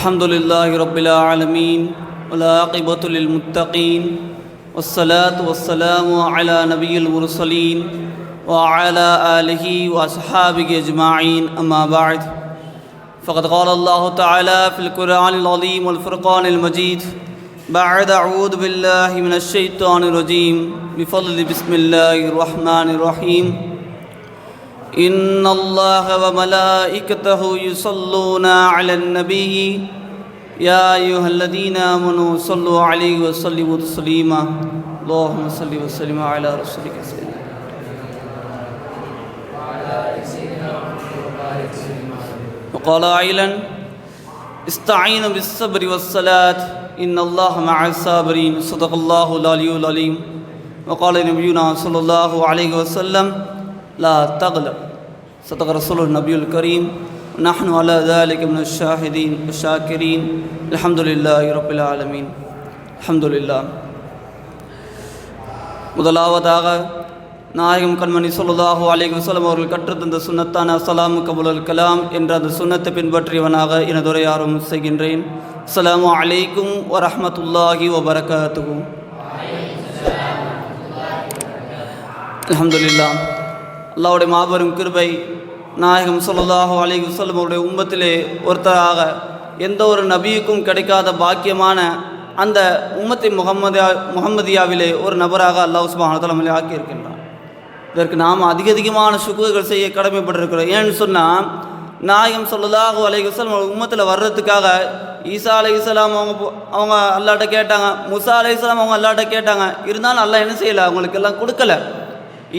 الحمد لله رب العالمين والعاقبة للمتقين والصلاة والسلام على نبي المرسلين وعلى آله وأصحابه أجمعين أما بعد. فقد قال الله تعالى في القرآن العظيم والفرقان المجيد بعد أعوذ بالله من الشيطان الرجيم بفضل بسم الله الرحمن الرحيم. إن الله وملائكته يصلون على النبي يا أيها الذين آمنوا صلوا عليه وسلموا تسليما. اللهم صل وسلم على رسولك سيدنا وقال عيلا استعينوا بالصبر والصلاة. إن الله مع الصابرين. صدق الله العلي العليم وقال نبينا صلى الله عليه وسلم لا تغلب. صدق رسول النبي الكريم. نحن على ذلك من الشاهدين والشاكرين الحمد لله رب العالمين الحمد لله முதலாவதாக நாயகம் கண்மணி சொல்லுல்லாஹு அலைஹி வஸல்லம் அவர்கள் கற்றுத்தந்த சுன்னத்தான அஸ்ஸலாமு கபுல் கலாம் என்ற அந்த சுன்னத்தை பின்பற்றியவனாக எனதுரை ஆரம்பம் செய்கின்றேன் அஸ்ஸலாமு அலைக்கும் வரஹ்மத்துல்லாஹி வபரகாத்துஹு அல்ஹம்துலில்லாஹ் அல்லாஹ்வுடைய மாபெரும் கிருபை நாயகம் ஸல்லல்லாஹு அலி வஸல்லம் அவருடைய உம்மத்திலே ஒருத்தராக எந்த ஒரு நபியுக்கும் கிடைக்காத பாக்கியமான அந்த உம்மத்தி முகம்மதியா முகம்மதியாவிலே ஒரு நபராக அல்லாஹ் சுப்ஹானஹு ஆக்கியிருக்கின்றான். இதற்கு நாம் அதிக அதிகமான சுக்குகள் செய்ய கடமைப்பட்டிருக்கிறோம். ஏன்னு சொன்னால் நாயகம் ஸல்லல்லாஹு அலை வசலம் உம்மத்தில் வர்றதுக்காக ஈசா அலை இஸ்லாம் அவங்க அவங்க அல்லாட்ட கேட்டாங்க முசா அலை இஸ்லாம் அவங்க அல்லாட்ட கேட்டாங்க. இருந்தாலும் அல்லாஹ் என்ன செய்யலை? அவங்களுக்கு எல்லாம் கொடுக்கல.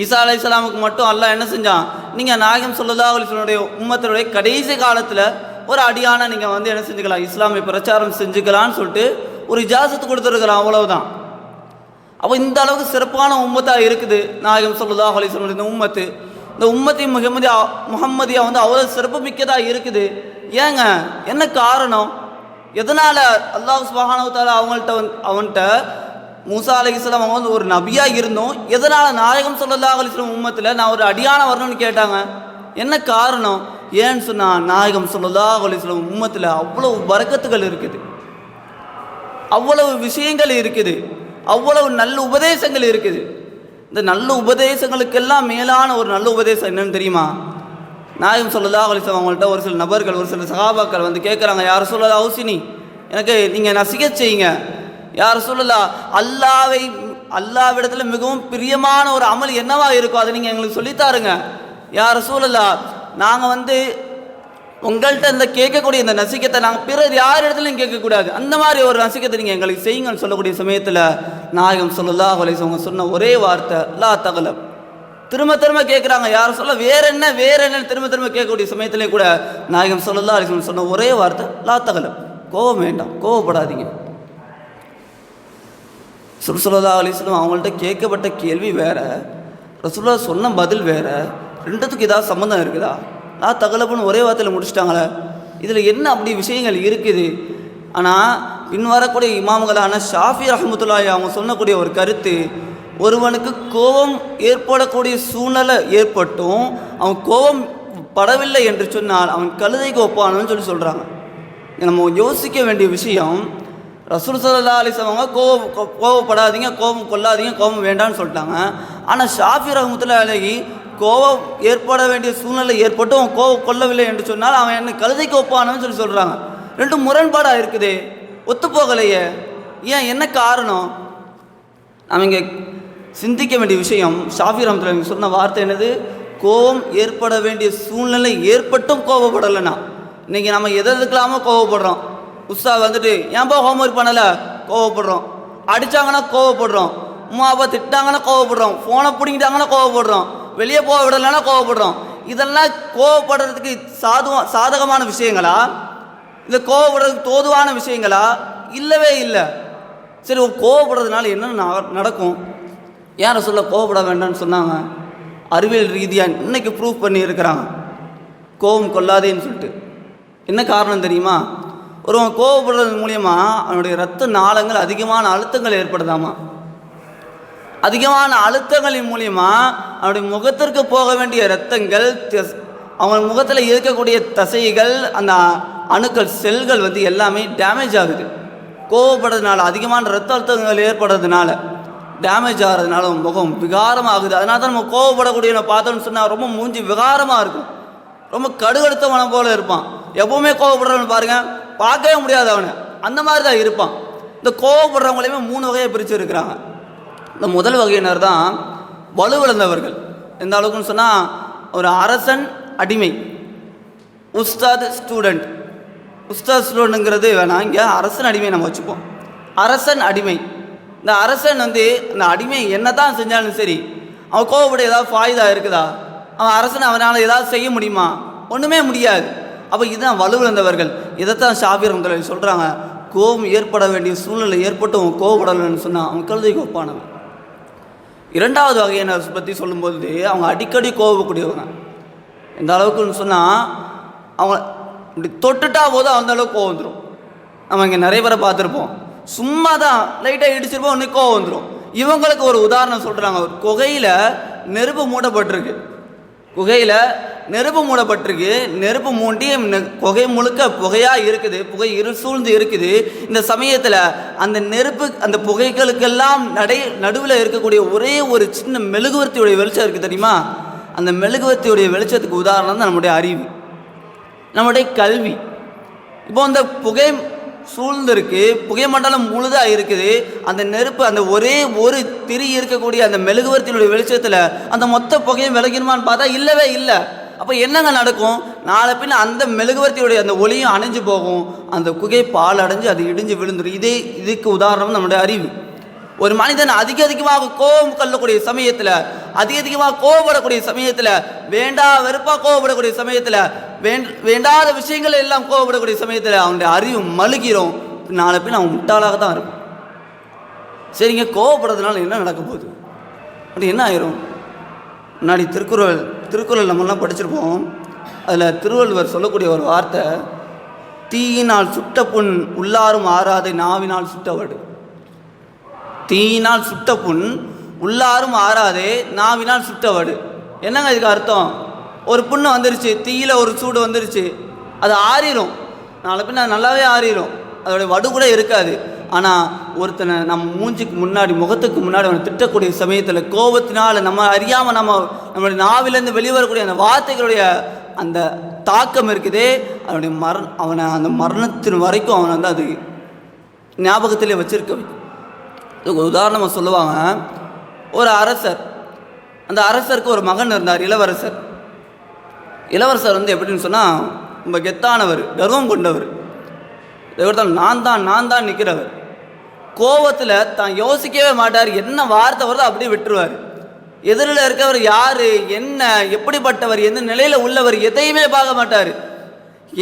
ஈசா அலை இஸ்லாமுக்கு மட்டும் அல்லாஹ் என்ன செஞ்சான்? நீங்கள் நாயகம் சொல்லதா அலைஹி உம்மத்தினுடைய கடைசி காலத்தில் ஒரு அடியான நீங்கள் வந்து என்ன செஞ்சுக்கலாம்? இஸ்லாமிய பிரச்சாரம் செஞ்சுக்கலாம்னு சொல்லிட்டு ஒரு இஜாசத்து கொடுத்துருக்குறான் அவ்வளவுதான். அப்போ இந்த அளவுக்கு சிறப்பான உம்மத்தாக இருக்குது நாயகம் சொல்லுதா அலைஹி இந்த உம்மத்து. இந்த உம்மத்தி முகமதியா முகம்மதியா வந்து அவ்வளோ சிறப்பு மிக்கதாக இருக்குது. ஏங்க என்ன காரணம்? எதனால் அல்லாஹ் சுபஹானஹு அவங்கள்ட்ட வந்து அவன்கிட்ட மூசா அலைஹிஸ்ஸலாம் அவங்க வந்து ஒரு நபியாக இருந்தோம். எதனால்? நாயகம் ஸல்லல்லாஹு அலிஸ்லாம் உம்மத்தில் நான் ஒரு அடியான வரணும்னு கேட்டாங்க. என்ன காரணம்? ஏன்னு சொன்னால் நாயகம் ஸல்லல்லாஹு அலிஸ்லாம் உம்மத்தில் அவ்வளோ வரக்கத்துகள் இருக்குது. அவ்வளவு விஷயங்கள் இருக்குது. அவ்வளவு நல்ல உபதேசங்கள் இருக்குது. இந்த நல்ல உபதேசங்களுக்கெல்லாம் மேலான ஒரு நல்ல உபதேசம் என்னன்னு தெரியுமா? நாயகம் சொல்லலா அலிஸ்லாம் அவங்கள்ட்ட ஒரு சில நபர்கள் ஒரு சில சகாபாக்கள் வந்து கேட்குறாங்க யார் சொல்லலா ஹவுசினி எனக்கு நீங்கள் நசிக்க செய்யுங்க. யார் சொல்லலா அல்லாவை அல்லாவிடத்தில் மிகவும் பிரியமான ஒரு அமல் என்னவா இருக்கும் அதை நீங்கள் எங்களுக்கு சொல்லித்தாருங்க யார் சூழலா நாங்கள் வந்து உங்கள்கிட்ட இந்த கேட்கக்கூடிய இந்த நசிக்கத்தை நாங்கள் பிறர் யார் இடத்துலையும் கேட்கக்கூடாது. அந்த மாதிரி ஒரு நசிக்கத்தை நீங்கள் எங்களுக்கு செய்யுங்கன்னு சொல்லக்கூடிய சமயத்தில் நாயகம் சொல்லலா அவளை அவங்க சொன்ன ஒரே வார்த்தை லா தகலம் திரும்ப திரும்ப கேட்குறாங்க யார் சொல்ல வேற என்ன வேற என்ன திரும்ப திரும்ப கேட்கக்கூடிய சமயத்திலே கூட நாயகம் சொல்லலா அலிஸ் சொன்ன ஒரே வார்த்தை லா தகலம் கோவம் வேண்டாம் கோவப்படாதீங்க சுருசுலதா அலிஸ்லம் அவங்கள்ட்ட கேட்கப்பட்ட கேள்வி வேற ரசுல்லா சொன்ன பதில் வேற ரெண்டுத்துக்கு ஏதாவது சம்மந்தம் இருக்குதா? நான் தகலப்புன்னு ஒரே வார்த்தையில் முடிச்சிட்டாங்களே இதில் என்ன அப்படி விஷயங்கள் இருக்குது? ஆனால் பின் வரக்கூடிய இமாம்களான ஷாஃபி ரஹமத்துல்லாஹி அவங்க சொன்னக்கூடிய ஒரு கருத்து ஒருவனுக்கு கோபம் ஏற்படக்கூடிய சூழ்நிலை ஏற்பட்டும் அவன் கோபம் படவில்லை என்று சொன்னால் அவன் கழுதைக்கு ஒப்பானவன்னு சொல்லி சொல்கிறாங்க நம்ம யோசிக்க வேண்டிய விஷயம் ரசூல் சல்லா அலிஸ் கோவம் கோ- கோவப்படாதீங்க கோபம் கொள்ளாதீங்க கோபம் வேண்டாம்னு சொல்லிட்டாங்க. ஆனால் ஷாஃபி ரஹமத்துல அழகி கோவம் ஏற்பட வேண்டிய சூழ்நிலை ஏற்பட்டும் அவன் கோவம் கொள்ளவில்லை என்று சொன்னால் அவன் என்ன கழுதைக்கு ஒப்பானவன் சொல்லி சொல்கிறாங்க ரெண்டும் முரண்பாடாக இருக்குது. ஒத்துப்போகலையே ஏன் என்ன காரணம்? நாம் இங்கே சிந்திக்க வேண்டிய விஷயம் ஷாஃபி ரஹமத்துல சொன்ன வார்த்தை என்னது? கோபம் ஏற்பட வேண்டிய சூழ்நிலை ஏற்பட்டும் கோவப்படலைன்னா இன்றைக்கி நம்ம எதை எதுக்கலாமோ கோவப்படுறோம் உஷா வந்துட்டு ஏன்பா ஹோம்ஒர்க் பண்ணலை? கோவப்படுறோம். அடித்தாங்கன்னா கோவப்படுறோம். அம்மா அப்பா திட்டாங்கன்னா கோவப்படுறோம். ஃபோனை பிடிங்கிட்டாங்கன்னா கோவப்படுறோம். வெளியே போக விடலைன்னா கோவப்படுறோம். இதெல்லாம் கோவப்படுறதுக்கு சாதுவா சாதகமான விஷயங்களா? இந்த கோவப்படுறதுக்கு தோதுவான விஷயங்களா? இல்லவே இல்லை. சரி கோவப்படுறதுனால என்ன நடக்கும்? யாரை சொல்ல கோவப்பட வேண்டாம்னு சொன்னாங்க? அறிவியல் ரீதியாக இன்னைக்கு ப்ரூவ் பண்ணி இருக்கிறாங்க கோபம் கொள்ளாதேன்னு சொல்லிட்டு. என்ன காரணம் தெரியுமா? ஒருவன் கோவப்படுறது மூலியமா அவனுடைய ரத்த நாளங்கள் அதிகமான அழுத்தங்கள் ஏற்படுதாமா? அதிகமான அழுத்தங்களின் மூலியமா அவனுடைய முகத்திற்கு போக வேண்டிய இரத்தங்கள் அவன் முகத்தில் இருக்கக்கூடிய தசைகள் அந்த அணுக்கள் செல்கள் வந்து எல்லாமே டேமேஜ் ஆகுது. கோவப்படுறதுனால அதிகமான ரத்த அழுத்தங்கள் ஏற்படுறதுனால டேமேஜ் ஆகிறதுனால முகம் விகாரமாகுது. அதனால தான் நம்ம கோவப்படக்கூடிய பார்த்தோம்னு சொன்னால் ரொம்ப மூஞ்சி விகாரமாக இருக்கும். ரொம்ப கடுகடுத்தவனை போல இருப்பான். எப்பவுமே கோவப்படுறவன் பாருங்கள் பார்க்கவே முடியாது அவனை. அந்த மாதிரி தான் இருப்பான். இந்த கோவப்படுறவங்களையுமே மூணு வகையை பிரித்து இருக்கிறாங்க. இந்த முதல் வகையினர் தான் வலுவிழந்தவர்கள். எந்த அளவுக்குன்னு சொன்னால் ஒரு அரசன் அடிமை. உஸ்தாத் ஸ்டூடெண்ட் உஸ்தாத் ஸ்டூடெண்ட்டுங்கிறது வேணாம் இங்கே அரசன் அடிமை நம்ம வச்சுப்போம். அரசன் அடிமை. இந்த அரசன் வந்து இந்த அடிமை என்ன தான் செஞ்சாலும் சரி அவன் கோவப்பட ஏதாவது ஃபாயுதா இருக்குதா? அவன் அரசன் அவனால் ஏதாவது செய்ய முடியுமா? ஒன்றுமே முடியாது. அப்போ இதுதான் வலுவிழந்தவர்கள். இதைத்தான் ஷாபீர் முதலில் சொல்கிறாங்க கோபம் ஏற்பட வேண்டிய சூழ்நிலை ஏற்பட்டு அவன் கோவப்படலைன்னு சொன்னால் அவன் கழுதை கோப்பானவன். இரண்டாவது வகையினர் பற்றி சொல்லும்போது அவங்க அடிக்கடி கோவப்படக்கூடியவங்க எந்த அளவுக்குன்னு சொன்னால் அவங்க இப்படி தொட்டுட்டா போதும் அந்த அளவுக்கு கோவம் வந்துடும் நம்ம இங்கே நிறைய பேரை பார்த்துருப்போம். சும்மா தான் லைட்டாக இடிச்சிருப்போம் உடனே கோவம் வந்துடும் இவங்களுக்கு ஒரு உதாரணம் சொல்கிறாங்க ஒரு குகையில் நெருப்பு மூடப்பட்டிருக்கு. குகையில் நெருப்பு மூடப்பட்டிருக்கு. நெருப்பு மூண்டி நெ- குகை முழுக்க புகையாக இருக்குது. புகை இரு சூழ்ந்து இருக்குது. இந்த சமயத்தில் அந்த நெருப்பு அந்த புகைகளுக்கெல்லாம் நடை நடுவில் இருக்கக்கூடிய ஒரே ஒரு சின்ன மெழுகுவர்த்தியுடைய வெளிச்சம் இருக்குது தெரியுமா? அந்த மெழுகுவர்த்தியுடைய வெளிச்சத்துக்கு உதாரணம் தான் நம்முடைய அறிவு. நம்முடைய கல்வி. இப்போ அந்த புகை சூழ்ந்திருக்கு புகை மண்டலம் முழுதாக இருக்குது. அந்த நெருப்பு அந்த ஒரே ஒரு திரி இருக்கக்கூடிய அந்த மெழுகுவர்த்தியினுடைய வெளிச்சத்தில் அந்த மொத்த புகையும் விளக்கணுமான்னு பார்த்தா இல்லவே இல்லை. அப்போ என்னங்க நடக்கும்? நாளை பின்ன அந்த மெழுகுவர்த்தியுடைய அந்த ஒளியும் அணைஞ்சு போகும். அந்த குகை பால் அடைஞ்சு அது இடிஞ்சு விழுந்துடும் இதே இதுக்கு உதாரணம் நம்முடைய அறிவு. ஒரு மனிதன் அதிக அதிகமாக கோபம் கொள்ளக்கூடிய சமயத்தில் அதிக அதிகமாக கோவப்படக்கூடிய சமயத்தில் வேண்டா வெறுப்பாக கோவப்படக்கூடிய சமயத்தில் வேண் வேண்டாத விஷயங்கள் எல்லாம் கோவப்படக்கூடிய சமயத்தில் அவனுடைய அறிவு மழுகிறோம் நாளை பேர் அவன் முட்டாளாக தான் இருக்கும். சரிங்க கோவப்படுறதுனால என்ன நடக்க போகுது? அப்படி என்ன ஆயிரும்? முன்னாடி திருக்குறள் திருக்குறள் நம்மெல்லாம் படிச்சிருப்போம். அதில் திருவள்ளுவர் சொல்லக்கூடிய ஒரு வார்த்தை தீயினால் சுட்ட புண் உள்ளாரும் ஆறாதை நாவினால் சுட்டவடு தீயினால் சுட்ட புண் உள்ளாரும் ஆறாதே நாவினால் சுட்டவடு என்னங்க இதுக்கு அர்த்தம்? ஒரு புண்ணு வந்துருச்சு தீயில ஒரு சூடு வந்துருச்சு அது ஆறிடும் நாளை பின்ன அது நல்லாவே ஆறிடும் அதோடைய வடு கூட இருக்காது. ஆனால் ஒருத்தனை நம்ம மூஞ்சிக்கு முன்னாடி முகத்துக்கு முன்னாடி அவனை திட்டக்கூடிய சமயத்தில் கோபத்தினால் நம்ம அறியாமல் நம்ம நம்மளுடைய நாவிலேருந்து வெளிவரக்கூடிய அந்த வார்த்தைகளுடைய அந்த தாக்கம் இருக்குதே அவனுடைய மர அவனை அந்த மரணத்தின் வரைக்கும் அவனை வந்து அது ஞாபகத்திலே வச்சுருக்க வைக்கும். இதுக்கு உதாரணமாக சொல்லுவாங்க. ஒரு அரசர் அந்த அரசருக்கு ஒரு மகன் இருந்தார் இளவரசர். இளவரசர் வந்து எப்படின்னு சொன்னால் ரொம்ப கெத்தானவர் கர்வம் கொண்டவர். இவர்தான் நான் தான் நான் தான் நிற்கிறவர் கோவத்தில் தான் யோசிக்கவே மாட்டார். என்ன வார்த்தை வருதோ அப்படியே விட்டுருவார். எதிரில் இருக்கவர் யார் என்ன எப்படிப்பட்டவர் எந்த நிலையில் உள்ளவர் எதையுமே பார்க்க மாட்டார்.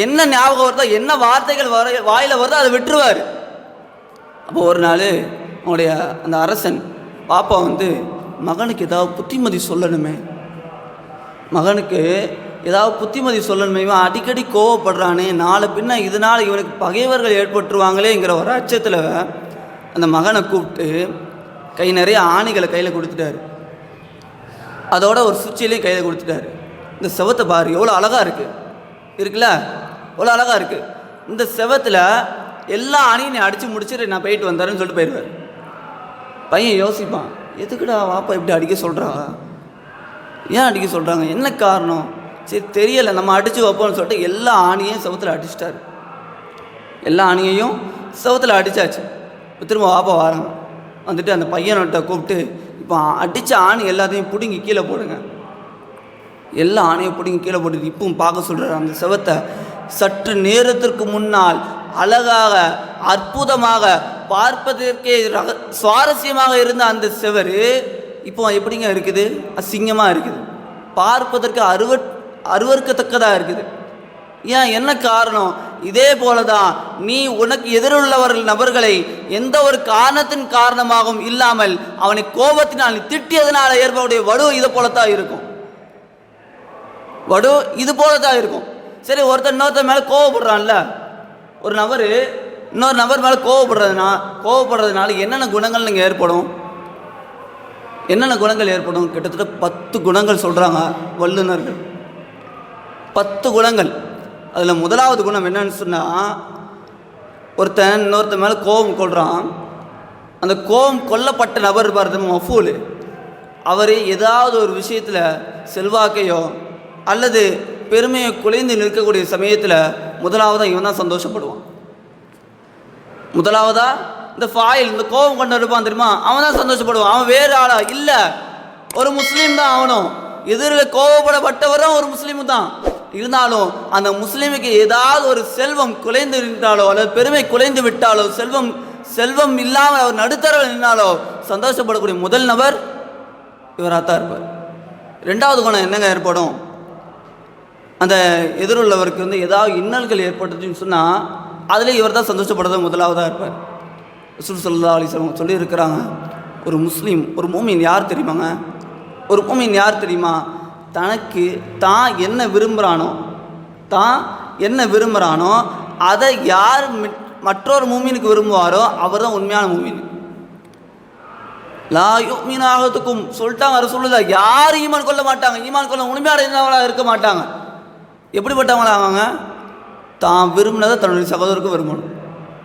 என்ன ஞாபகம் வருதோ என்ன வார்த்தைகள் வர வாயில் வருதோ அதை விட்டுருவார். அப்போ ஒரு நாள் அவனுடைய அந்த அரசன் பாப்பா வந்து மகனுக்கு ஏதாவது புத்திமதி சொல்லணுமே. மகனுக்கு ஏதாவது புத்திமதி சொல்லணுமே. இவன் அடிக்கடி கோவப்படுறானே. நாளை பின்ன இதனால் இவனுக்கு பகைவர்கள் ஏற்பட்டுருவாங்களேங்கிற ஒரு அச்சத்தில் அந்த மகனை கூப்பிட்டு கை நிறைய ஆணிகளை கையில் கொடுத்துட்டாரு. அதோட ஒரு சுவிட்சிலையும் கையில் கொடுத்துட்டாரு. இந்த செவத்தை பாரு எவ்வளோ அழகாக இருக்குது இருக்குல்ல? எவ்வளோ அழகாக இருக்குது இந்த செவத்தில் எல்லா அணியும் நீ அடித்து முடிச்சுட்டு நான் போயிட்டு வந்தாருன்னு சொல்லிட்டு போயிடுவார் பையன் யோசிப்பான் எதுக்குடா வாப்பா இப்படி அடிக்க சொல்கிறா ஏன் அடிக்க சொல்கிறாங்க என்ன காரணம்? சரி தெரியலை நம்ம அடித்து வைப்போம்னு சொல்லிட்டு எல்லா ஆணியையும் செவத்தில் அடிச்சிட்டாரு. எல்லா ஆணியையும் செவத்தில் அடித்தாச்சு இப்போ திரும்ப வாப்பா வராங்க. வந்துட்டு அந்த பையன்கிட்ட கூப்பிட்டு இப்போ அடித்த ஆணி எல்லாத்தையும் பிடுங்கி கீழே போடுங்க. எல்லா ஆணையும் பிடிங்கி கீழே போட்டு இப்பவும் பார்க்க சொல்கிறார் அந்த செவத்தை சற்று நேரத்திற்கு முன்னால் அழகாக அற்புதமாக பார்ப்பதற்கே ரக சுவாரஸ்யமாக இருந்த அந்த செவர் இப்போ எப்படிங்க இருக்குது? அசிங்கமாக இருக்குது. பார்ப்பதற்கு அருவ அருவருக்கத்தக்கதாக இருக்குது. ஏன்? என்ன காரணம்? இதே போல தான் நீ உனக்கு எதிருள்ளவர்கள் நபர்களை எந்த ஒரு காரணத்தின் காரணமாகவும் இல்லாமல் அவனை கோபத்தினால் நீ திட்டியதனால் ஏற்படக்கூடிய வடு இதை போலத்தான் இருக்கும். வடு இது போல தான் இருக்கும். சரி ஒருத்தர் இன்னொருத்தர் மேலே கோவப்படுறான்ல. ஒரு நபர் இன்னொரு நபர் மேலே கோவப்படுறதுனா கோவப்படுறதுனால என்னென்ன குணங்கள் நீங்கள் ஏற்படும்? என்னென்ன குணங்கள் ஏற்படும்? கிட்டத்தட்ட பத்து குணங்கள் சொல்கிறாங்க வல்லுநர்கள். பத்து குணங்கள். அதில் முதலாவது குணம் என்னன்னு சொன்னால் ஒருத்தன் இன்னொருத்தன் மேலே கோபம் கொள்கிறான் அந்த கோபம் கொல்லப்பட்ட நபர் இருப்பார் மஃபூல். அவர் ஏதாவது ஒரு விஷயத்தில் செல்வாக்கையோ அல்லது பெருமையை குலைந்து நிற்கக்கூடிய சமயத்தில் முதலாவதாக இவன் தான் சந்தோஷப்படுவான். முதலாவதா இந்த ஃபாயில் இந்த கோபம் கொண்டு இருப்பான் தெரியுமா? அவன் தான் சந்தோஷப்படுவான். அவன் வேறு ஆளா? இல்லை. ஒரு முஸ்லீம் தான் அவனும். எதிரில் கோபப்படப்பட்டவரும் ஒரு முஸ்லீம் தான். இருந்தாலும் அந்த முஸ்லீமுக்கு ஏதாவது ஒரு செல்வம் குலைந்து நின்றாலோ அல்லது பெருமை குலைந்து விட்டாலோ செல்வம் செல்வம் இல்லாமல் அவர் நடுத்தர நின்னாலோ சந்தோஷப்படக்கூடிய முதல் நபர் இவராக தான் இருப்பார். ரெண்டாவது குணம் என்னங்க ஏற்படும்? அந்த எதிருள்ளவருக்கு வந்து ஏதாவது இன்னல்கள் ஏற்பட்டுச்சுன்னு சொன்னால் அதில் இவர் தான் சந்தோஷப்படுறது முதலாவதாக இருப்பார். ரசூல் சல்லா அலிஸ்லாம் சொல்லியிருக்கிறாங்க ஒரு முஸ்லீம் ஒரு மூமின் யார் தெரியுமாங்க? ஒரு மூமின் யார் தெரியுமா? தனக்கு தான் என்ன விரும்புகிறானோ தான் என்ன விரும்புகிறானோ அதை யார் மிட்- மற்றொரு மூமினுக்கு விரும்புவாரோ அவர் தான் உண்மையான மூமின். லா யுக்மீனாகத்துக்கும் சொல்லிட்டாங்க ரசூலுல்லாஹ் யார் ஈமான் கொள்ள மாட்டாங்க. ஈமான் கொள்ள உண்மையான இருந்தவங்களாக இருக்க மாட்டாங்க. எப்படிப்பட்டவங்களா அவங்க? தான் விரும்பினதை தன்னுடைய சகோதரருக்கு விரும்பணும்.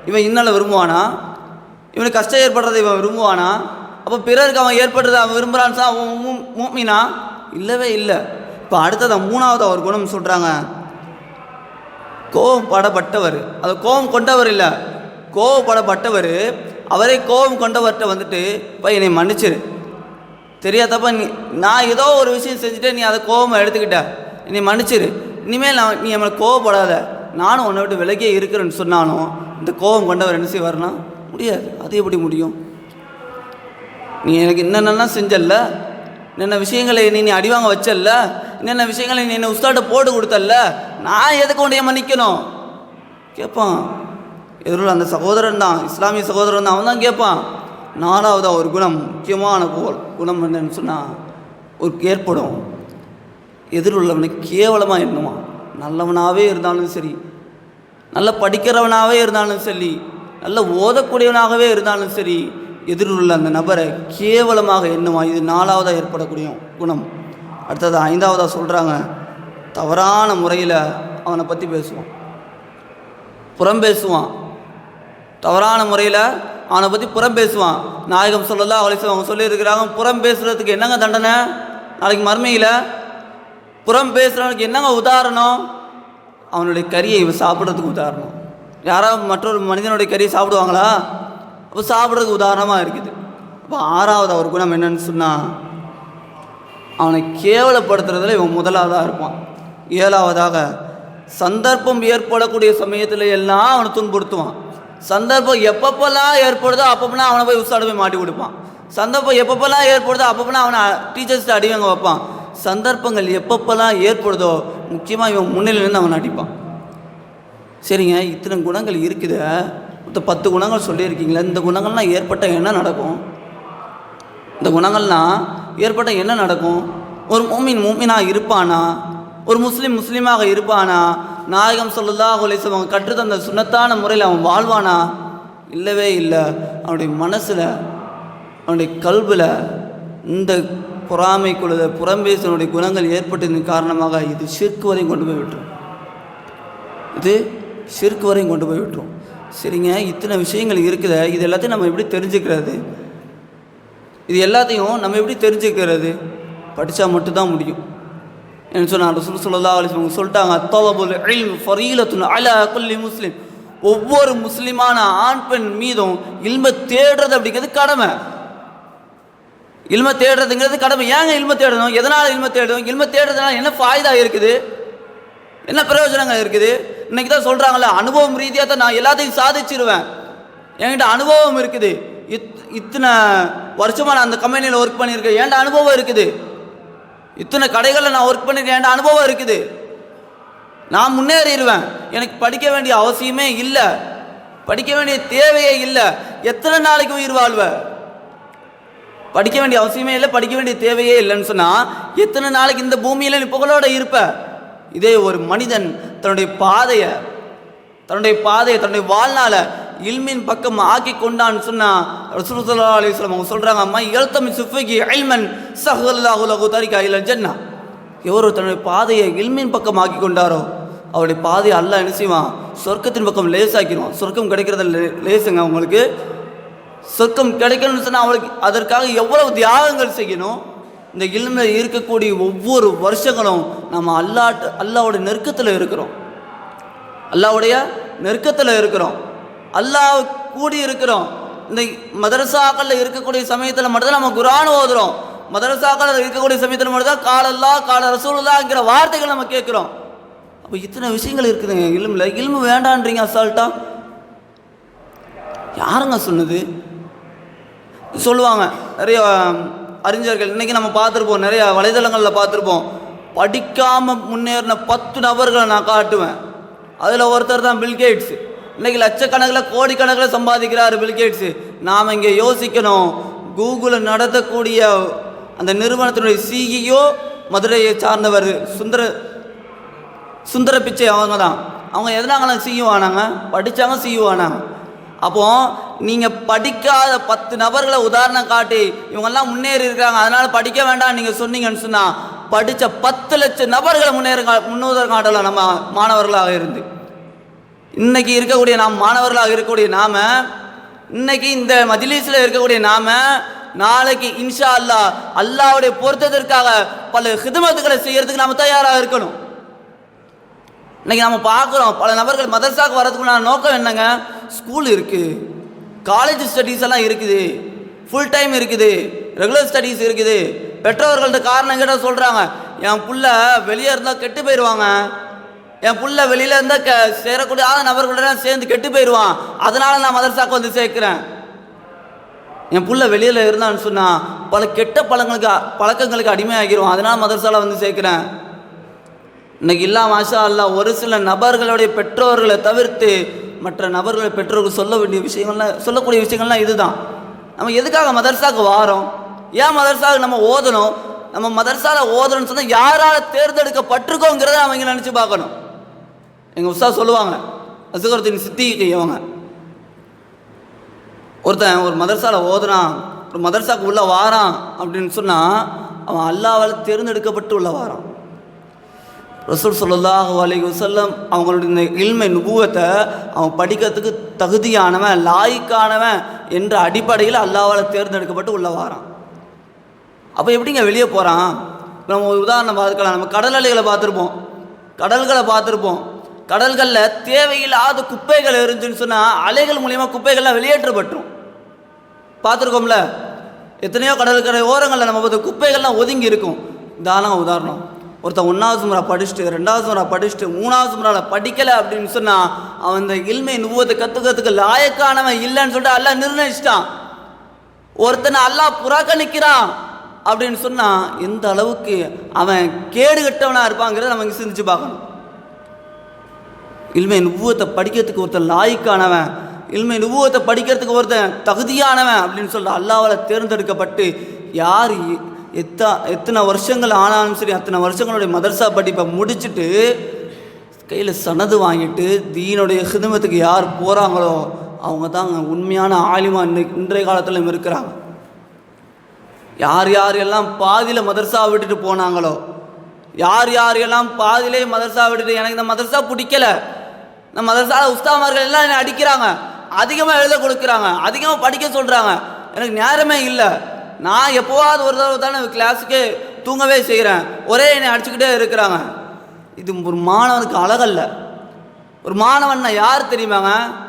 இவன் இன்னல விரும்புவானா? இவனுக்கு கஷ்டம் ஏற்படுறதை இவன் விரும்புவானா? அப்போ பிறருக்கு அவன் ஏற்படுறதை அவன் விரும்புகிறான்னு சொன்னா அவன் மூமினா? இல்லவே இல்லை. இப்போ அடுத்தது மூணாவது அவர் குணம் சொல்கிறாங்க கோவப்படப்பட்டவர். அது கோபம் கொண்டவர் இல்லை. கோவப்படப்பட்டவர். அவரே கோபம் கொண்டவர்கிட்ட வந்துட்டு இப்போ என்னை மன்னிச்சிரு. தெரியாதப்ப நீ நான் ஏதோ ஒரு விஷயம் செஞ்சுட்டு நீ அதை கோபமாக எடுத்துக்கிட்ட. என்னை மன்னிச்சிரு. இனிமேல் நான் நீ நம்மளை கோவப்படாத. நானும் உன்னை விட்டு விலகியே இருக்கிறேன்னு சொன்னாலும் இந்த கோபம் கொண்டவர் என்ன செய்வார்னா முடியாது. அது எப்படி முடியும்? நீ எனக்கு என்னென்னலாம் செஞ்சல்ல? என்னென்ன விஷயங்களை நீ நீ அடிவாங்க வச்சல்ல? என்னென்ன விஷயங்களை நீ என்ன உஸ்தாட்ட போட்டு கொடுத்தல்ல? நான் எதுக்கு உடைய மன்னிக்கணும்? கேட்பான் எதிரில் அந்த சகோதரன் தான். இஸ்லாமிய சகோதரன் தான். அவன் தான் கேட்பான் நாலாவது ஒரு குணம் முக்கியமான கோல். குணம் என்னன்னு சொன்னால் ஒரு ஏற்படும். எதிர் உள்ளவனை கேவலமாக எண்ணுவான். நல்லவனாகவே இருந்தாலும் சரி நல்ல படிக்கிறவனாகவே இருந்தாலும் சரி நல்ல ஓதக்கூடியவனாகவே இருந்தாலும் சரி எதிரில் உள்ள அந்த நபரை கேவலமாக எண்ணுவான் இது நாலாவதாக ஏற்படக்கூடிய குணம். அடுத்தது ஐந்தாவதாக சொல்கிறாங்க தவறான முறையில் அவனை பற்றி பேசுவான். புறம் பேசுவான். தவறான முறையில் அவனை பற்றி புறம் பேசுவான். நாயகம் சொல்லலாம் அவளை அவங்க சொல்லியிருக்கிறாங்க புறம் பேசுகிறதுக்கு என்னங்க தண்டனை? நாளைக்கு மறுமையில் புறம் பேசுகிறவனுக்கு என்னங்க உதாரணம்? அவனுடைய கறியை இவன் சாப்பிட்றதுக்கு உதாரணம். யாராவது மற்றொரு மனிதனுடைய கறியை சாப்பிடுவாங்களா? அப்போ சாப்பிட்றதுக்கு உதாரணமாக இருக்குது. அப்போ ஆறாவது அவர் குணம் என்னன்னு சொன்னால் அவனை கேவலப்படுத்துறதுல இவன் முதலாவதாக இருப்பான். ஏழாவதாக சந்தர்ப்பம் ஏற்படக்கூடிய சமயத்தில் எல்லாம் அவனை துன்புறுத்துவான். சந்தர்ப்பம் எப்பப்பெல்லாம் ஏற்படுதோ அப்பப்பெல்லாம் அவனை போய் உசாட போய் மாட்டி கொடுப்பான். சந்தர்ப்பம் எப்பப்பெல்லாம் ஏற்படுதோ அப்பப்பெல்லாம் அவனை டீச்சர்ஸ்ட்டு அடிவாங்க வைப்பான். சந்தர்ப்பங்கள் எப்பப்பெல்லாம் ஏற்படுதோ முக்கியமாக இவன் முன்னிலையில் இருந்து நடிப்பான். அடிப்பான் சரிங்க இத்தனை குணங்கள் இருக்குது. மொத்த பத்து குணங்கள் சொல்லியிருக்கீங்களே இந்த குணங்கள்லாம் ஏற்பட்ட என்ன நடக்கும்? இந்த குணங்கள்லாம் ஏற்பட்ட என்ன நடக்கும்? ஒரு மூமின் மூமினாக இருப்பானா? ஒரு முஸ்லீம் முஸ்லீமாக இருப்பானா? நாயகம் சொல்லுதா அலைஹி வஸல்லம் அவங்க கற்றுத்தந்த சுன்னத்தான முறையில் அவன் வாழ்வானா? இல்லவே இல்லை. அவனுடைய மனசில் அவனுடைய கல்வில் இந்த பொறாமை கொள்ளுதல் புறம்பேசனுடைய குணங்கள் ஏற்பட்டதன் காரணமாக இது சிற்கு வரையும் கொண்டு போய் விட்டுரும். இது சிற்கு வரையும் கொண்டு போய் விட்டுரும். சரிங்க இத்தனை விஷயங்கள் இருக்குது இது எல்லாத்தையும் நம்ம எப்படி தெரிஞ்சுக்கிறது? இது எல்லாத்தையும் நம்ம எப்படி தெரிஞ்சுக்கிறது? படித்தா மட்டும்தான் முடியும். என்ன சொன்னாங்க ரசூல் ஸல்லல்லாஹு அலைஹி சொல்லிட்டாங்க தலபுல் இல்ம் ஃபரீலத்துன் அலா குல்லி முஸ்லீம். ஒவ்வொரு முஸ்லீமான ஆண் பெண் மீதும் இல்ம தேடுறது அப்படிங்கிறது கடமை. இல்ம தேடுறதுங்கிறது கடமை. ஏங்க இல்ம தேடணும்? எதனால் இல்ம தேடணும் இல்ம தேடுறதுனால என்ன ஃபாய்தா இருக்குது? என்ன பிரயோஜனங்கள் இருக்குது? இன்னைக்கு தான் சொல்கிறாங்களே அனுபவம் ரீதியாக தான் நான் எல்லாத்தையும் சாதிச்சிருவேன். என்கிட்ட அனுபவம் இருக்குது. இத் இத்தனை வருஷமாக நான் அந்த கம்பெனியில் ஒர்க் பண்ணியிருக்கேன். ஏன்டா அனுபவம் இருக்குது? இத்தனை கடைகளில் நான் ஒர்க் பண்ணியிருக்கேன். ஏன்டா அனுபவம் இருக்குது? நான் முன்னேறிடுவேன். எனக்கு படிக்க வேண்டிய அவசியமே இல்லை. படிக்க வேண்டிய தேவையே இல்லை. எத்தனை நாளைக்கு உயிர் வாழ்வ? படிக்க வேண்டிய அவசியமே இல்லை படிக்க வேண்டிய தேவையே இல்லைன்னு சொன்னால் எத்தனை நாளைக்கு இந்த பூமியில் நீ புகழோட இருப்ப? இதே ஒரு மனிதன் தன்னுடைய பாதையை தன்னுடைய பாதையை தன்னுடைய வாழ்நாளை இல்மின் பக்கம் ஆக்கி கொண்டான்னு சொன்னா ரசூல் ஸல்லல்லாஹு அவங்க சொல்றாங்க அம்மா எழுத்தமி சுஃபிகி இல்மன் ஸஹல்லாஹு லகு தரிகா இலல் ஜன்னா. எவர் தன்னுடைய பாதையை இல்மின் பக்கம் ஆக்கி கொண்டாரோ அவருடைய பாதையை அல்லாஹ் என்ன செய்வான்? சொர்க்கத்தின் பக்கம் லேசாக்கிடுவான். சொர்க்கம் கிடைக்கிறது லேசுங்க அவங்களுக்கு. சொர்க்கம் கிடைக்கணும்னு சொன்னால் அவளுக்கு அதற்காக எவ்வளவு தியாகங்கள் செய்யணும்? இந்த இளமையில் இருக்கக்கூடிய ஒவ்வொரு வருஷங்களும் நம்ம அல்லாட்டு அல்லாவோட நெருக்கத்தில் இருக்கிறோம். அல்லாவுடைய நெருக்கத்தில் இருக்கிறோம். அல்லாஹ் கூடி இருக்கிறோம். இந்த மதரசாக்களில் இருக்கக்கூடிய சமயத்தில் மட்டும்தான் நம்ம குரான் ஓதுறோம். மதரசாக்களில் இருக்கக்கூடிய சமயத்தில் மட்டும்தான் காலல்லா கால ரசூலுல்லாங்கிற வார்த்தைகள் நம்ம கேட்குறோம். அப்போ இத்தனை விஷயங்கள் இருக்குதுங்க இல்மில். இல்மு வேண்டான்றீங்க அசால்ட்டா? யாருங்க சொன்னது? சொல்லுவாங்க. நிறைய அறிஞர்கள். இன்றைக்கி நம்ம பார்த்துருப்போம். நிறைய வலைதளங்களில் பார்த்துருப்போம். படிக்காமல் முன்னேறின பத்து நபர்களை நான் காட்டுவேன். அதில் ஒருத்தர் தான் பில்கேட்ஸ் இன்றைக்கி லட்சக்கணக்கில் கோடிக்கணக்கில் சம்பாதிக்கிறார் பில்கேட்ஸு நாம் இங்கே யோசிக்கணும். கூகுளை நடத்தக்கூடிய அந்த நிறுவனத்தினுடைய சிஇஓ மதுரையை சார்ந்தவர் சுந்தர சுந்தர பிச்சை அவங்க தான். அவங்க எதனாங்களாம் சிஇஓ ஆனாங்க? படித்தாங்க சிஇஓ ஆனாங்க. அப்போது நீங்கள் படிக்காத பத்து நபர்களை உதாரணம் காட்டி இவங்கெல்லாம் முன்னேறி இருக்காங்க அதனால் படிக்க வேண்டாம் நீங்கள் சொன்னீங்கன்னு சொன்னால் படித்த பத்து லட்சம் நபர்களை முன்னேற முன்னுதர் காட்டலாம் நம்ம மாணவர்களாக இருந்து. இன்னைக்கு இருக்கக்கூடிய நாம் மாணவர்களாக இருக்கக்கூடிய நாம இன்னைக்கு இந்த மஜ்லிஸில் இருக்கக்கூடிய நாம நாளைக்கு இன்ஷா அல்லாஹ் அல்லாவுடைய பொருத்தத்திற்காக பல ஹிதமத்துகளை செய்யறதுக்கு நாம் தயாராக இருக்கணும். இன்னைக்கு நம்ம பார்க்குறோம் பல நபர்கள் மதரசாக்கு வரதுக்குண்டான நோக்கம் என்னங்க? ஸ்கூல் இருக்குது காலேஜ் ஸ்டடீஸ் எல்லாம் இருக்குது. ஃபுல் டைம் இருக்குது. ரெகுலர் ஸ்டடீஸ் இருக்குது. பெற்றோர்கள்ட்ட காரணம் கிட்ட சொல்கிறாங்க என் புள்ள வெளியே இருந்தால் கெட்டு போயிடுவாங்க என் புள்ள வெளியில் இருந்தால் க சேரக்கூடிய நபர்களுடன் நபர்களோட சேர்ந்து கெட்டு போயிடுவான் அதனால நான் மதரசாக்கு வந்து சேர்க்குறேன். என் புள்ள வெளியில் இருந்தான்னு சொன்னால் பல கெட்ட பழங்களுக்கு பழக்கங்களுக்கு அடிமையாகிரும் அதனால் மதரசாவில் வந்து சேர்க்குறேன். இன்னைக்கு இல்லா மாஷா அல்லா ஒரு சில நபர்களுடைய பெற்றோர்களை தவிர்த்து மற்ற நபர்களை பெற்றோர்கள் சொல்ல வேண்டிய விஷயங்கள்லாம் சொல்லக்கூடிய விஷயங்கள்லாம் இதுதான். நம்ம எதுக்காக மதர்சாவுக்கு வாரோம்? ஏன் மதர்சாவுக்கு நம்ம ஓதணும்? நம்ம மதர்சாவில் ஓதணும்னு சொன்னால் யாரால் தேர்ந்தெடுக்கப்பட்டிருக்கோங்கிறத அவங்க இங்கே நினச்சி பார்க்கணும். எங்கள் உஷா சொல்லுவாங்க அசுகரத்தின் சித்தி அவங்க ஒருத்தன் ஒரு மதர்சாவில் ஓதுனான் ஒரு மதர்சாவுக்கு உள்ளே வாரான் அப்படின்னு சொன்னால் அவன் அல்லாவால் தேர்ந்தெடுக்கப்பட்டு உள்ள வாரான். ரசூல் ஸல்லல்லாஹு அலைஹி வஸல்லம் அவங்களுடைய இந்த இல்மை நுபுவத்தை அவன் படிக்கிறதுக்கு தகுதியானவன் லாய்க்கானவன் என்ற அடிப்படையில் அல்லாவால் தேர்ந்தெடுக்கப்பட்டு உள்ள வாரான். அப்போ எப்படிங்க வெளியே போகிறான் நம்ம ஒரு உதாரணம் பார்த்துக்கலாம். நம்ம கடல் அலைகளை பார்த்துருப்போம். கடல்களை பார்த்துருப்போம். கடல்களில் தேவையில்லாத குப்பைகள் இருந்துச்சுன்னு சொன்னால் அலைகள் மூலியமாக குப்பைகள்லாம் வெளியேற்றப்பட்டுரும். பார்த்துருக்கோம்ல? எத்தனையோ கடற்கரை ஓரங்களில் நம்ம பார்த்த குப்பைகள்லாம் ஒதுங்கி இருக்கும். தானம் உதாரணம். ஒருத்தன் ஒன்றாவது முறை படிச்சுட்டு ரெண்டாவது முறை படிச்சுட்டு மூணாவது முறையில் படிக்கலை அப்படின்னு சொன்னால் அவன் இந்த இல்மை நுவத்தை கற்றுக்கிறதுக்கு லாயக்கானவன் இல்லைன்னு சொல்லிட்டு எல்லாம் நிர்ணயிச்சிட்டான். ஒருத்தனை அல்லாஹ் புறக்கணிக்கிறான் அப்படின்னு சொன்னால் எந்த அளவுக்கு அவன் கேடு கட்டவனாக இருப்பாங்கிறத நம்ம இங்கே சிந்திச்சு பார்க்கணும். இல்மை நுபுவத்தை படிக்கிறதுக்கு ஒருத்தன் லாய்க்கானவன் இல்மை நுபுவத்தை படிக்கிறதுக்கு ஒருத்தன் தகுதியானவன் அப்படின்னு சொல்லிட்டு அல்லாவால் தேர்ந்தெடுக்கப்பட்டு யார் எத்தா எத்தனை வருஷங்கள் ஆனாலும் சரி அத்தனை வருஷங்களுடைய மதர்சா படிப்பை முடிச்சுட்டு கையில் சனது வாங்கிட்டு தீனுடைய ஹிதமத்துக்கு யார் போகிறாங்களோ அவங்க தாங்க உண்மையான ஆலிமா இன்னைக்கு இன்றைய காலத்திலும் இருக்கிறாங்க. யார் யார் எல்லாம் பாதியில் மதர்சா விட்டுட்டு போனாங்களோ யார் யார் எல்லாம் பாதியிலே மதர்சா விட்டுட்டு எனக்கு இந்த மதர்சா பிடிக்கல. இந்த மதர்சாவில் உஸ்தாமார்கள் எல்லாம் என்னை அடிக்கிறாங்க. அதிகமாக எழுத கொடுக்குறாங்க. அதிகமாக படிக்க சொல்கிறாங்க எனக்கு நேரமே இல்லை. நான் எப்போவாது ஒரு தடவை தானே கிளாஸுக்கு தூங்கவே செய்கிறேன். ஒரே என்னை அடிச்சுக்கிட்டே இருக்கிறாங்க. இது ஒரு மாணவனுக்கு அழகல்ல. ஒரு மாணவன்னா யார் தெரியுமாங்க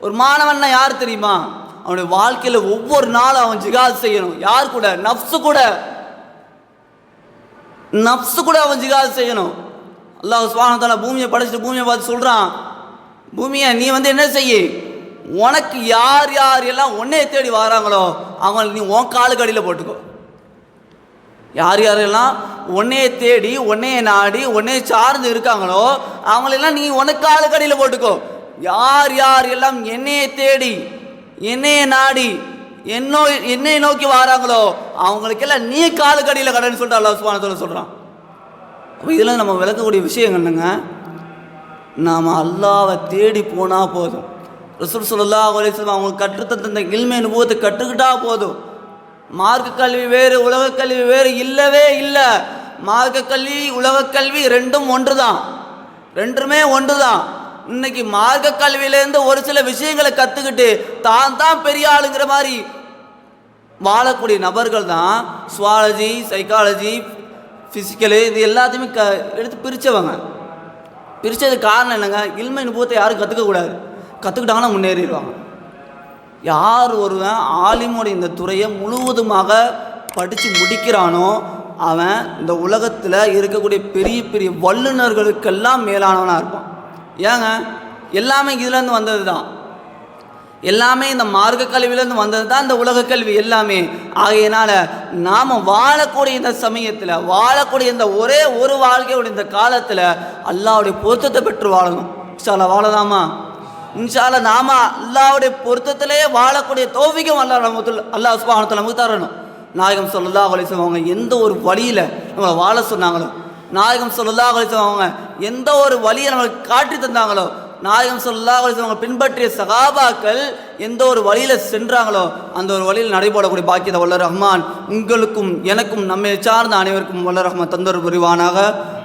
ஒரு மாணவன்னா யார் தெரியுமா? அவனுடைய வாழ்க்கையில் ஒவ்வொரு நாளும் அவன் ஜிகாது செய்யணும். யார் கூட? நஃப்ஸு கூட. நஃப்ஸு கூட அவன் ஜிகாது செய்யணும். அல்லாஹ் சுபானத்தால பூமியை படைச்சிட்டு பூமியை பார்த்து சொல்கிறான் பூமியை நீ வந்து என்ன செய்ய? உனக்கு யார் யார் எல்லாம் உன்னைய தேடி வராங்களோ அவங்கள நீ உன் காலுக்கு அடியில் போட்டுக்கோ. யார் யாரெல்லாம் உன்னைய தேடி உன்னைய நாடி உன்னைய சார்ந்து இருக்காங்களோ அவங்களெல்லாம் நீ உனக்கு காலுக்கு அடியில் போட்டுக்கோ. யார் யார் எல்லாம் என்னைய தேடி என்னைய நாடி என்னோ என்னை நோக்கி வராங்களோ அவங்களுக்கெல்லாம் நீ காலுக்கு அடியில் கடன் சொல்லிட்டு அல்லா சுபானத்தில் சொல்கிறான் அப்போ இதெல்லாம் நம்ம விளக்கக்கூடிய விஷயம் என்னங்க? நாம் அல்லாவை தேடி போனால் போதும். ரசூல் ஸல்லல்லாஹு அலிஸ்லாம் அவங்க கற்றுத்தந்த இந்த இல்மை அனுபவத்தை கற்றுக்கிட்டா போதும். மார்க்க கல்வி வேறு உலக கல்வி வேறு இல்லவே இல்லை. மார்க்க கல்வி உலக கல்வி ரெண்டும் ஒன்று தான் ரெண்டுமே ஒன்று தான் இன்னைக்கு மார்க்க கல்வியிலேருந்து ஒரு சில விஷயங்களை கற்றுக்கிட்டு தான் தான் பெரிய ஆளுங்கிற மாதிரி வாழக்கூடிய நபர்கள் தான் சுவாலஜி சைக்காலஜி ஃபிசிக்கலு இது எல்லாத்தையுமே க எடுத்து பிரித்தவங்க பிரித்ததுக்கு காரணம் என்னங்க? இல்மை அனுபவத்தை யாரும் கற்றுக்கக்கூடாது கற்றுக்கிட்டாங்கன்னா முன்னேறிடுவாங்க. யார் ஒருவன் ஆலிமோட இந்த துறையை முழுவதுமாக படித்து முடிக்கிறானோ அவன் இந்த உலகத்தில் இருக்கக்கூடிய பெரிய பெரிய வல்லுநர்களுக்கெல்லாம் மேலானவனாக இருப்பான். ஏங்க எல்லாமே இதுலேருந்து வந்தது தான் எல்லாமே இந்த மார்க்க கல்வியிலேருந்து வந்தது தான் இந்த உலக கல்வி எல்லாமே. ஆகையினால் நாம் வாழக்கூடிய இந்த சமயத்தில் வாழக்கூடிய இந்த ஒரே ஒரு வாழ்க்கையோட இந்த காலத்தில் அல்லாவுடைய பொருத்தத்தை பெற்று வாழணும். சால வாழலாமா? இன்ஷால நாம அல்லாவுடைய பொருத்தத்திலேயே வாழக்கூடிய தோவிகம் அல்லா நமக்கு அல்லாஹ் சுபானத்தில் நமக்கு தரணும். நாயகம் சொல்லல்லா அலிஸ்லாம் அவங்க எந்த ஒரு வழியில் நம்மளை வாழ சொன்னாங்களோ நாயகம் சொல்லல்லா அலிஸ்லாம் அவங்க எந்த ஒரு வழியை நம்மளுக்கு காட்டி தந்தாங்களோ நாயகம் சொல்லா அவங்க பின்பற்றிய சகாபாக்கள் எந்த ஒரு வழியில் சென்றாங்களோ அந்த ஒரு வழியில் நடைபெறக்கூடிய பாக்கியத வல்ல ரஹ்மான் உங்களுக்கும் எனக்கும் நம்மை சார்ந்த அனைவருக்கும் வல்ல ரஹ்மான் தந்தர் புரிவானாக.